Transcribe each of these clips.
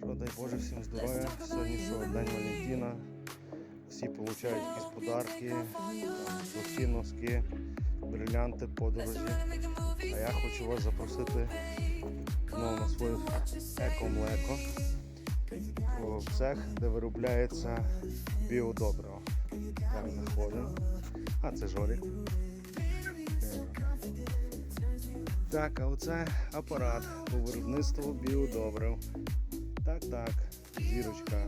Що, дай Боже всім здоров'я. Сьогодні що, День Валентина. Всі отримують якісь подарки, сухі носки, брилянти, подорожі. А я хочу вас запросити знову на своє еко-млеко в цех, де виробляється біодобриво. Там знаходимо. А, це Жорік. Так, а оце апарат по виробництву біодобрив. Так, зірочка.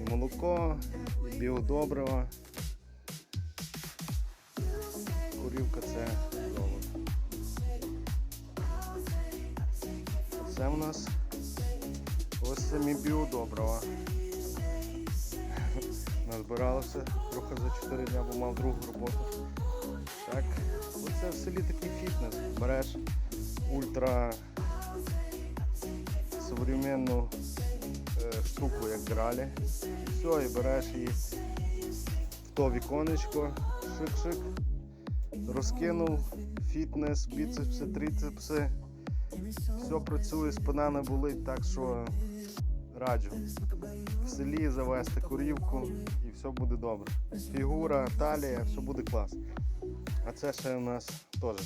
І молоко, і біодобрива. Курівка це золото. Це в нас ось самі біодобрива. Назбиралося трохи за 4 дня, бо мав другу роботу. Так, оце в селі такий фітнес. Береш ультра современну штуку, як гралі. Все, і береш її в то віконечко, шик-шик, розкинув, фітнес, біцепси, трицепси. Все працює, спина не болить, так що раджу. В селі завести курівку і все буде добре. Фігура, талія, все буде клас. А це ще у нас теж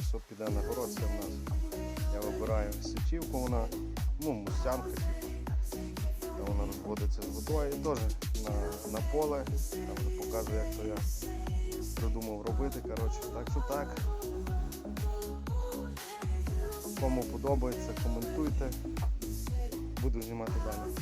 все піде на город, це в нас. Я вибираю січівку, вона, ну, мустянка, типу. Вона розводиться з водою теж на, на поле. Там показує, як то я придумав робити. Коротше, так що так. Кому подобається, коментуйте. Буду знімати далі.